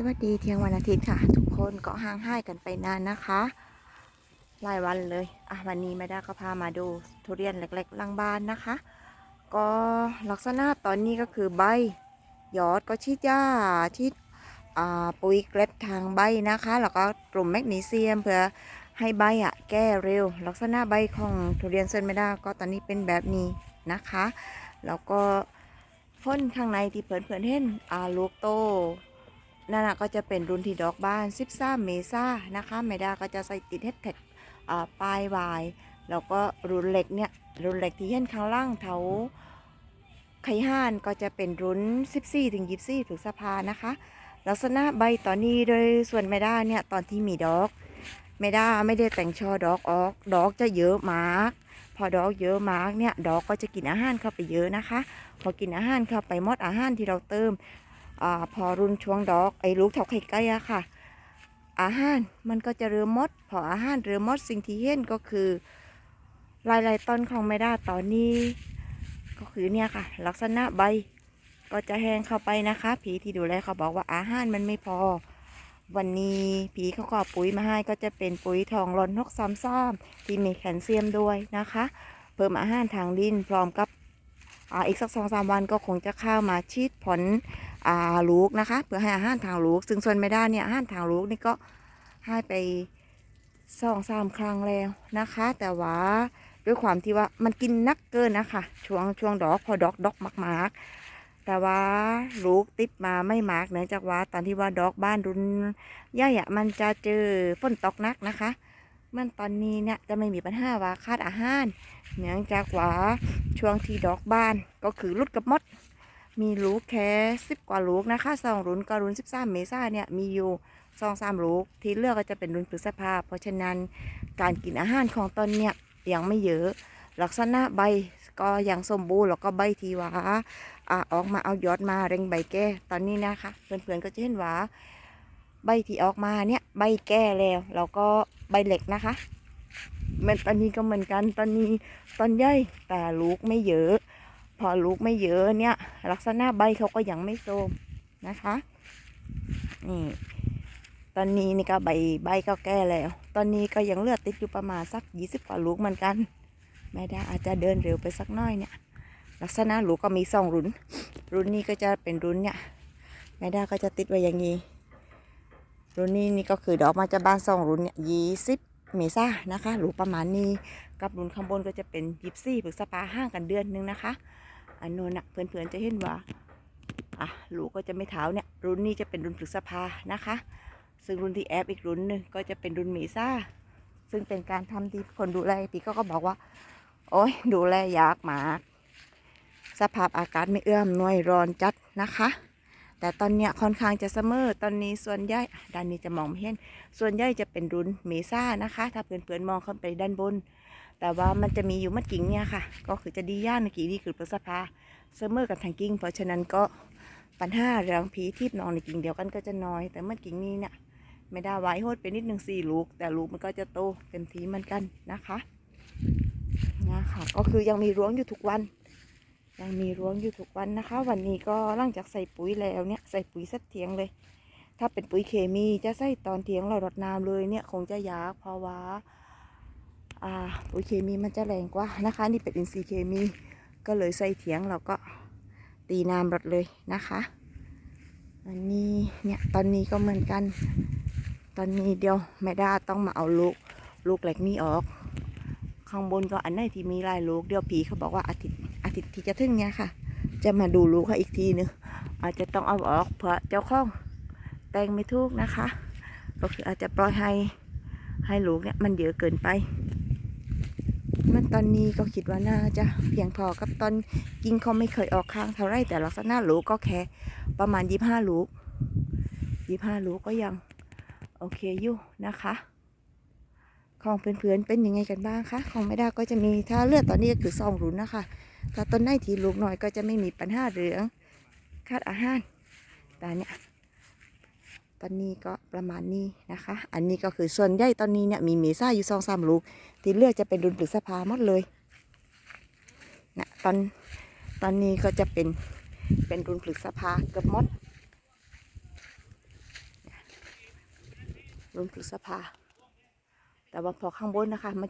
สวัสดีเที่ยงวันอาทิตย์ค่ะ ทุกคนก็ห่างหายกันไปนานนะคะหลายวันเลยอะวันนี้ไม่ได้ก็พามาดูทุเรียนเล็กๆลังบ้านนะคะ ก็ลักษณะตอนนี้ก็คือใบยอดก็ชิดหญ้าชิดอ่าปุ๋ยเกล็ดทางใบนะคะแล้วก็กลุ่มแมกนีเซียมเพื่อให้ใบอะแก้เร็ว ลักษณะใบของทุเรียนเซนไม่ได้ก็ตอนนี้เป็นแบบนี้นะคะ แล้วก็พ่นข้างในที่เพื่อนๆเห็นอ่าลูกโต นั่นนะก็จะเป็นรุ่นที่ดอกบ้าน 13 เมษานะคะไม่ได้ก็จะใส่ติดเฮดแท็กปลายวาย แล้วก็รุ่นเล็กเนี่ยรุ่นเล็กที่เห็นข้างล่างเถาไข่ห่านก็จะเป็นรุ่น 14ถึง24พฤษภานะคะ ลักษณะใบตอนนี้โดยส่วนไม่ได้เนี่ยตอนที่มีดอกไม่ได้ไม่ได้แต่งช่อดอกออก ดอกจะเยอะมากพอดอกเยอะมากเนี่ยดอกก็จะกินอาหารเข้าไปเยอะนะคะ พอกินอาหารเข้าไปหมดอาหารที่เราเติม อพอรุ่นช่วงดอกไอ้ลูกเท่าไข่ไก่อะค่ะ อาหารมันก็จะเริ่มมด พออาหารเริ่มมดสิ่งที่เห็นก็คือลายลายต้นของไม่ได้ตอนนี้ ก็คือเนี่ยค่ะ ลักษณะใบก็จะแห้งเข้าไปนะคะ ผีที่ดูแลเขาบอกว่าอาหารมันไม่พอ วันนี้ผีเขาก็ปุ๋ยมาให้ก็จะเป็นปุ๋ยทองรอนนกซ้ำซ้ำที่มีแคลเซียมด้วยนะคะ เพิ่มอาหารทางดินพร้อมกับอ่าอีกสักสองสามวันก็คงจะเข้ามาชีดผล ลูกนะคะ เพื่อให้อาหารทางลูก ซึ่งส่วนไม่ได้เนี่ยอาหารทางลูกนี่ก็ให้ไปสองสามครั้งแล้วนะคะ แต่ว่าด้วยความที่ว่ามันกินนักเกินนะคะช่วงช่วงดอกพอดอกดอกมากๆ แต่ว่าลูกติดมาไม่มากเนื่องจากว่าตอนที่ว่าดอกบ้านรุนย่าอะมันจะเจอฝนตกนักนะคะมันตอนนี้เนี่ยจะไม่มีปัญหาว่าขาดอาหารเนื่องจากว่าช่วงที่ดอกบ้านก็คือรุดกับมด มีลูกแค่สิบกว่าลูกนะคะสองรุ่นก็รุ่นสิบสามเมษาเนี่ยมีอยู่สองสามลูกที่เลือกก็จะเป็นรุ่นพฤษภาเพราะฉะนั้นการกินอาหารของตนเนี่ยยังไม่เยอะ ลักษณะใบก็ยังสมบูรณ์แล้วก็ใบทีวาอ่าออกมาเอายอดมาเร่งใบแก้ตอนนี้นะคะเพื่อนๆก็จะเห็นว่าใบที่ออกมาเนี่ยใบแก้แล้วแล้วก็ใบเหล็กนะคะเหมันตอนนี้ก็เหมือนกันตอนนี้ตอนใหญ่แต่ลูกไม่เยอะ พอลูกไม่เยอะเนี่ย ลักษณะใบเขาก็ยังไม่โทมนะคะนี่ตอนนี้นี่ก็ใบใบก็แก่แล้ว ตอนนี้ก็ยังเลือดติดอยู่ประมาณสักยี่สิบกว่าลูกเหมือนกันไม่ได้อาจจะเดินเร็วไปสักน้อยเนี่ย ลักษณะลูกก็มีสองรุ่น รุ่นนี้ก็จะเป็นรุ่นเนี่ยไม่ได้ก็จะติดไว้อย่างนี้รุ่นนี้นี่ก็คือดอกมาจะบานสองรุ่นเนี่ยยี่สิบเมษานะคะหลูกประมาณนี้ กับรุ่นข้างบนก็จะเป็นยิบซี่พฤษภาห่างกันเดือนหนึงนะคะ อันนู้นนะเพื่อนๆจะเห็นว่าอะลูกก็จะไม่เท้าเนี่ย รุ่นนี้จะเป็นรุ่นพฤษภานะคะ ซึ่งรุ่นที่แอปอีกรุ่นหนึ่งก็จะเป็นรุ่นเมซ่า ซึ่งเป็นการทำที่คนดูแลปีก็ก็บอกว่า โอ้ยดูแลยากมาก สภาพอากาศไม่เอื้อมหน่วยร้อนจัดนะคะ แต่ตอนเนี้ยค่อนข้างจะเสมอตอนนี้ส่วนใหญ่อะด้านนี้จะมองไม่เห็น ส่วนใหญ่จะเป็นรุนเมซ่านะคะ ถ้าเพื่อนๆมองเข้าไปด้านบน แต่ว่ามันจะมีอยู่มัดกิ่งเนี่ยค่ะ ก็คือจะดีย่านกิ่งนี่คือพฤษภาเสมอกับทางกิ่ง เพราะฉะนั้นก็ปัญหาเรื่องผีทิพย์นอนในกิ่งเดียวกันก็จะน้อย แต่มัดกิ่งนี้เนี่ยไม่ได้ไว้โหดไปนิดหนึ่งสี่ลูก แต่ลูกมันก็จะโตเต็มทีเหมือนกันนะคะนะคะก็คือยังมีรวงอยู่ทุกวัน ยังมีรวงอยู่ทุกวันนะคะ วันนี้ก็หลังจากใส่ปุ๋ยแล้วเนี่ยใส่ปุ๋ยสักเทียงเลย ถ้าเป็นปุ๋ยเคมีจะใส่ตอนเทียงเรารดน้ำเลยเนี่ยคงจะยากเพราะว่าอ่าปุ๋ยเคมีมันจะแรงกว่านะคะ นี่เป็นอินทรีย์เคมี ก็เลยใส่เถียงเราก็ตีน้ำรดเลยนะคะอันนี้เนี่ยตอนนี้ก็เหมือนกัน ตอนนี้เดียวแม่ดาต้องมาเอาลูกลูกเหล็กนี้ออก ข้างบนก็อันไหนที่มีลายลูกเดี๋ยวผีเขาบอกว่าอาทิตย์อาทิตย์ที่จะถึงเนี่ยค่ะ จะมาดูลูกเขาอีกทีนึงอาจจะต้องเอาออกเพราะเจ้าข้องแต่งไม่ถูกนะคะ ก็คืออาจจะปล่อยให้ให้ลูกเนี่ยมันเยอะเกินไป มันตอนนี้ก็คิดว่าน่าจะเพียงพอกับตอนกินเขาไม่เคยออกข้างเท่าไรแต่ลักษณะลูกก็แค่ประมาณยี่ห้าลูกยี่ห้าลูกก็ยังโอเคอยู่นะคะ ของเพื่อนๆเป็นยังไงกันบ้างคะของไม่ได้ก็จะมีถ้าเลือดตอนนี้ก็คือซองรุนนะคะถ้าต้นไหนที่ลูกหน่อยก็จะไม่มีปัญหาเรื่องขาดอาหารแต่เนี่ยตอนนี้ก็ประมาณนี้นะคะ อันนี้ก็คือส่วนใหญ่ตอนนี้เนี่ยมีเมซ่าอยู่สองสามลูก ที่เลือกจะเป็นรุ่นพฤษภาหมดเลยนะตอนตอนนี้ก็จะเป็นเป็นรุ่นพฤษภาเกือบหมดรุ่นพฤษภา แต่ว่าพอข้างบนนะคะมัน